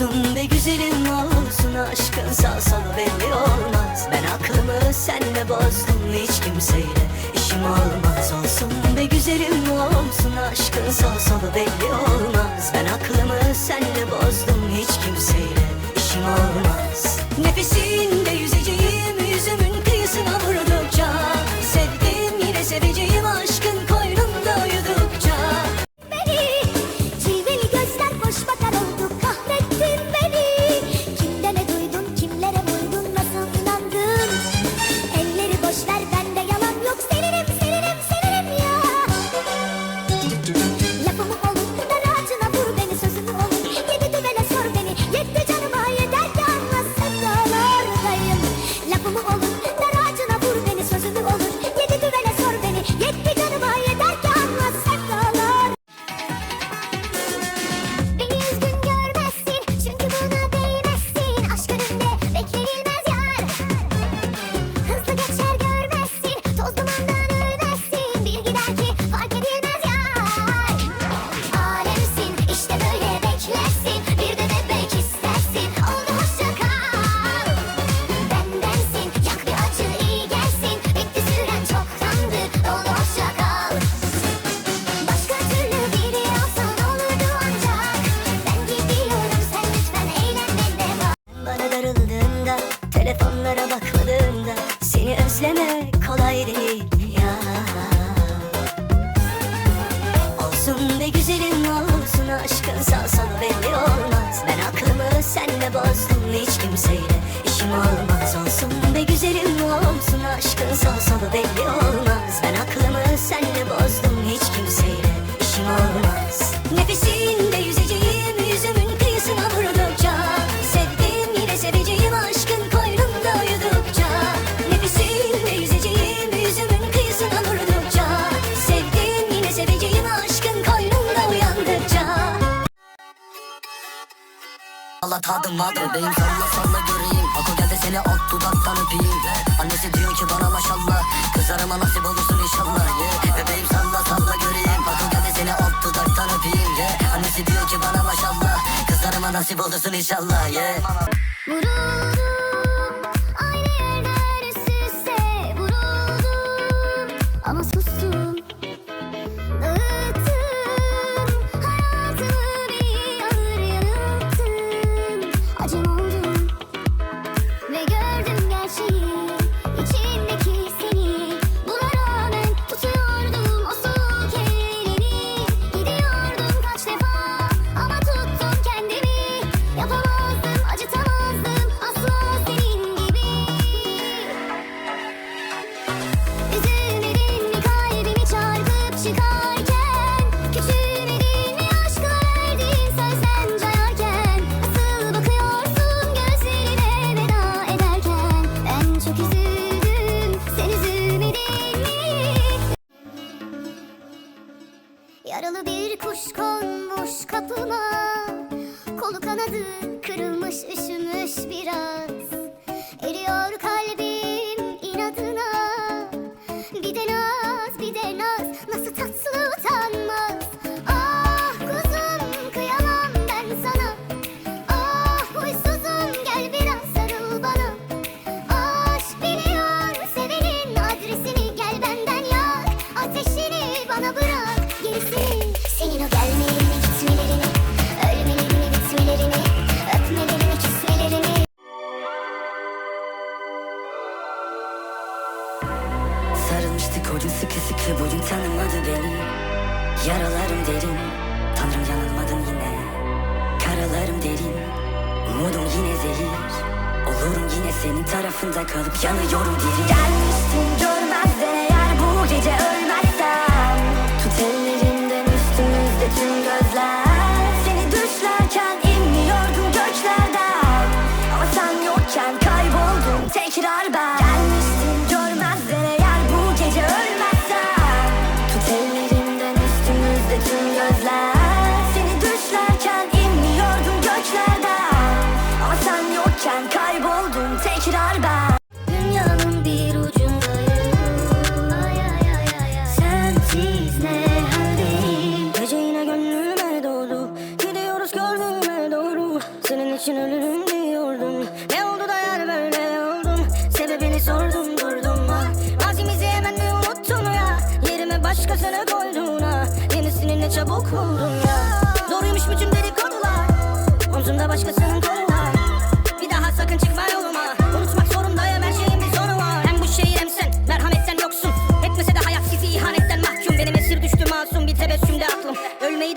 olsun be güzelin olsun Aşkın sağ sola belli olmaz. Ben aklımı senle bozdum hiç kimseyle işim olmaz. Olsun be güzelim olsun aşkın sağ sola belli olmaz. Ben aklımı senle bozdum hiç kimseyle işim olmaz. Nefesinde yüzeceğim olmak Bebeğim salla salla göreyim Ako gel de seni alt dudaktan öpeyim Annesi diyor ki bana maşallah Kızarıma nasip olursun inşallah yeah. Bebeğim salla salla göreyim Ako gel de seni alt dudaktan öpeyim yeah. Annesi diyor ki bana maşallah Kızarıma nasip olursun inşallah yeah. Yaralarım derin. Umudum yine zehir. Olurum yine senin tarafında kalıp yanıyorum diri Gelmiştin görmezden eğer bu gece ölmem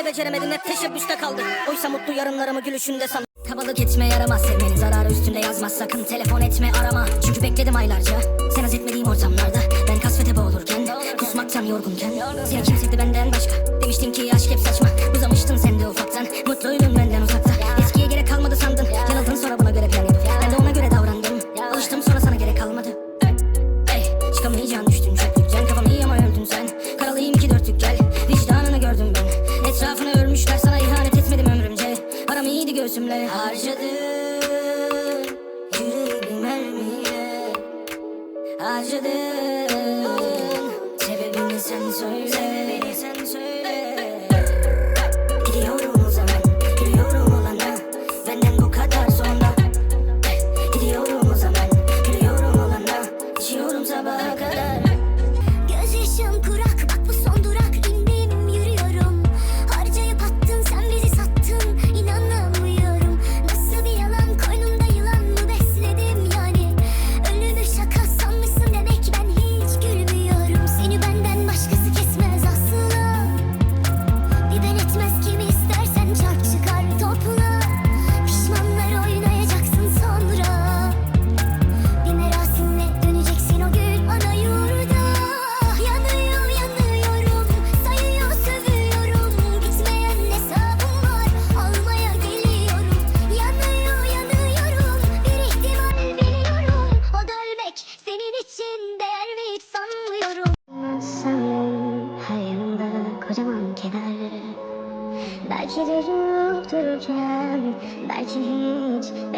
de beceremedim hep teşebbüste kaldı Oysa mutlu yarınlarımı gülüşünde san Kabalık etme yaramaz sevmenin zararı üstünde yazmaz. Sakın telefon etme arama. Çünkü bekledim aylarca. Sen haz etmediğim ortamlarda ben kasvete boğulurken Kusmaktan yorgunken. Seni kimsekti benden başka. Demiştim ki aşk hep saçma. Uzamıştın sen de ufaktan. Mutluydun imagine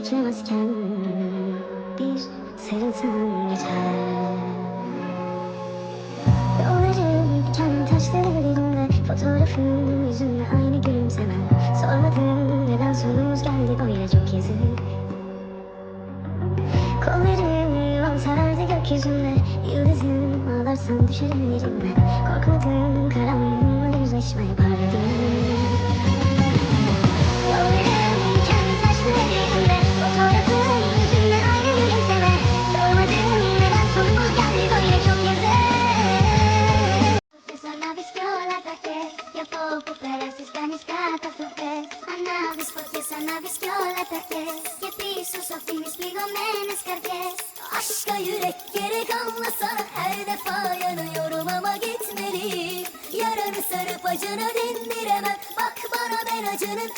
geçemezken bir sırılsın geçer Yollarım diken taşları elimde. Fotoğrafın yüzünde aynı gülümseme Sormadım neden sonumuz geldi. Böyle çok yazık Kollarım al sarardı gökyüzünde. Yıldızım ağlarsan düşerim yerimden Korkmadım karanlığımla yüzleşme yapar başka yürek gerek anlasana Her defa yanıyorum ama gitmeliyim Yaranı sarıp acını dindiremem. Bak bana ben acının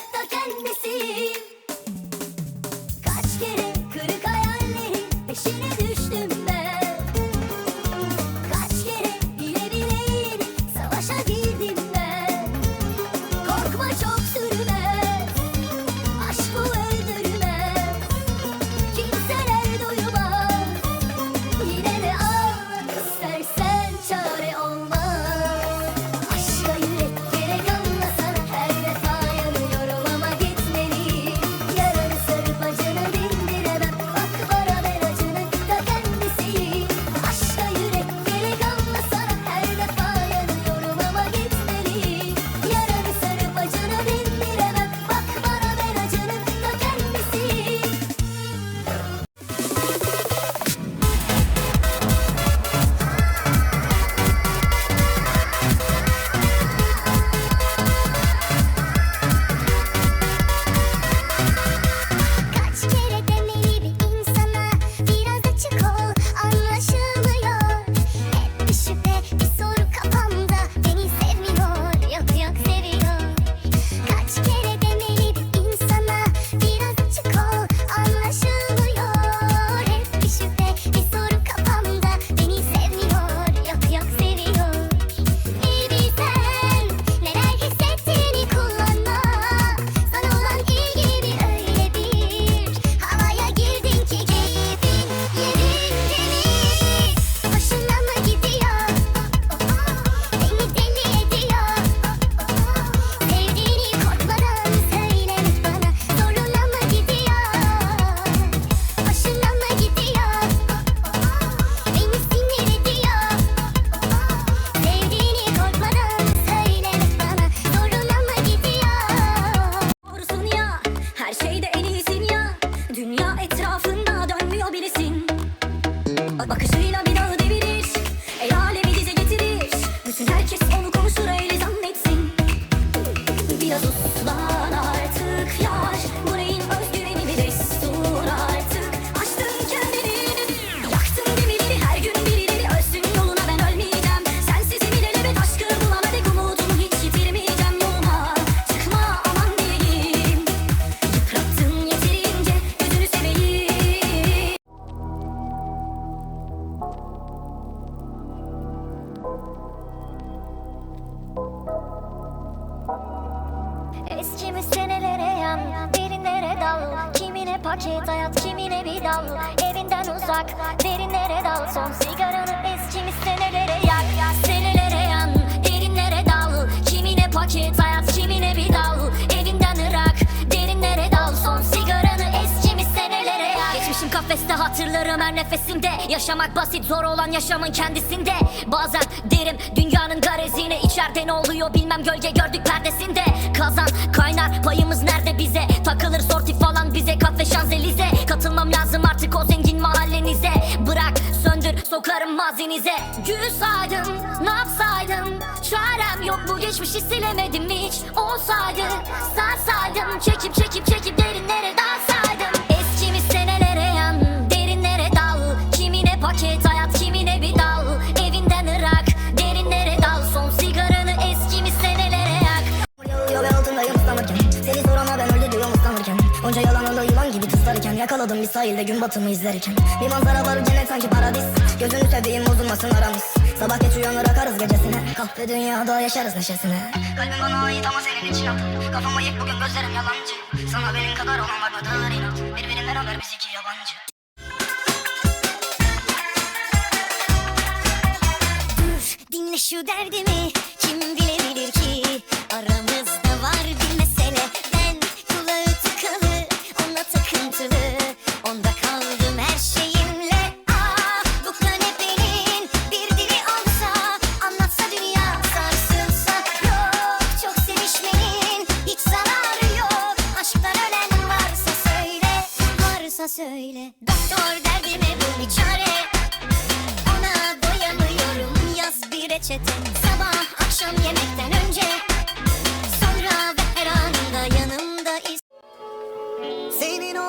dönmüyor birisin Bakışıyla bir Paket hayat kimine bir dal? Evinden uzak Derinlere dal. Son sigaranı eskimiz senelere yak. Senelere yan Derinlere dal. Kimine paket hayat kimine bir dal. Evinden ırak Derinlere dal. Son sigaranı eskimiz senelere yak. Geçmişim kafeste hatırlarım her nefesimde Yaşamak basit zor olan yaşamın kendisinde. Bazen derim dünyanın garezine içeride ne oluyor bilmem gölge gördük perdesinde. Kazan kaynar payımız nerede bize? Takılır sorti mazinize Gül saydım ne yapsaydım? Çarem yok bu geçmişi silemedim hiç. Olsaydı sarsaydım Çekip çekip çekip derinlere dalsaydım. Eskimiz senelere yan Derinlere dal. Kimine paket sahilde gün batımı izlerken Bir manzara var cennet sanki paradis. Gözünü seveyim bozulmasın aramız. Sabah geç uyanır akarız gecesine. Kahve dünyada yaşarız neşesine. Kalbim bana ait ama senin için at Kafam ayık bugün gözlerim yalancı. Sana benim kadar olan var mıdır inat Birbirinden haber biz iki yabancı. Dur dinle şu derdimi. Kim bilebilir ki? Aramızda var bir mesele. Ben kulağı tıkalı Ona takıntılı söyle Doktor derdime bir çare. Ona doyamıyorum yaz bir reçete. Sabah akşam yemekten önce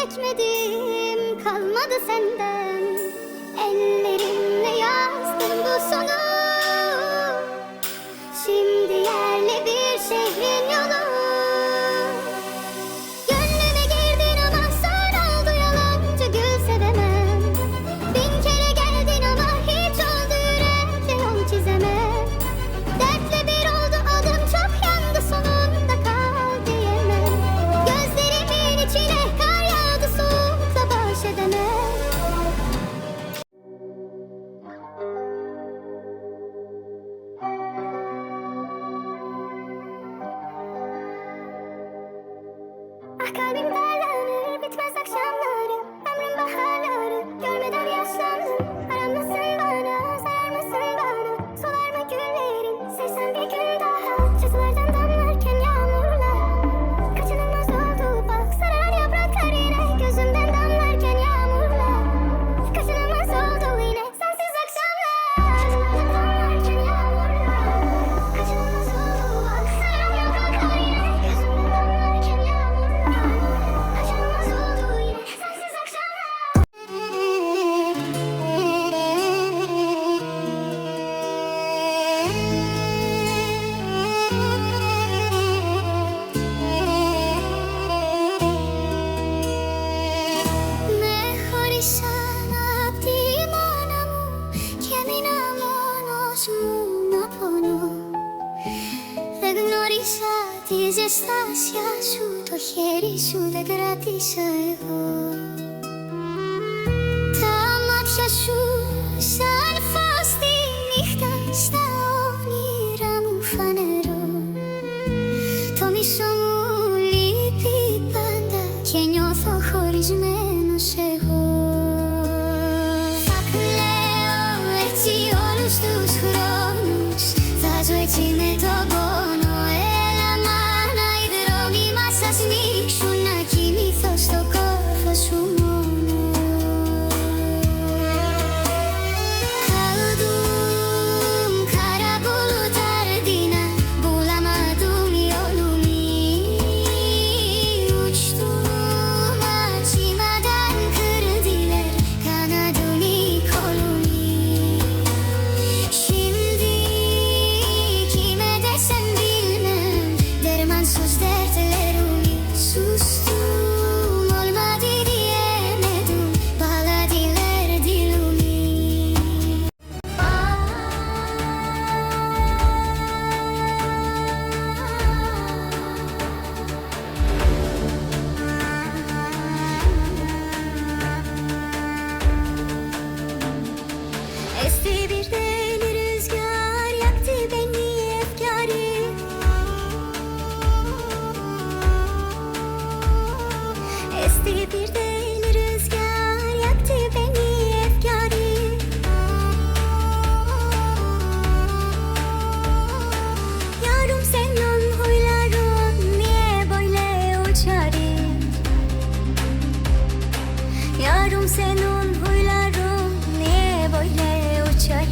çekmedim kalmadı senden. Ellerimle yazdım bu sonu. Şimdi yerli bir şehrin yolu χέρι σου δεν κράτησα εγώ. Yarım senin huyların niye böyle uçar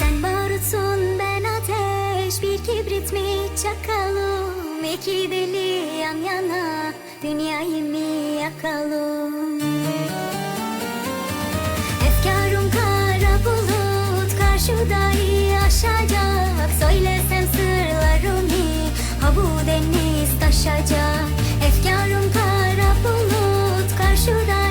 Sen barutsun ben ateş bir kibrit mi çakalım? İki deli yan yana dünyayı mı yakalım? Efkarım kara bulut karşıdayı aşacak. Söylesem sırlarımı ha bu deniz aşacak Efkarım kara bulut karşıda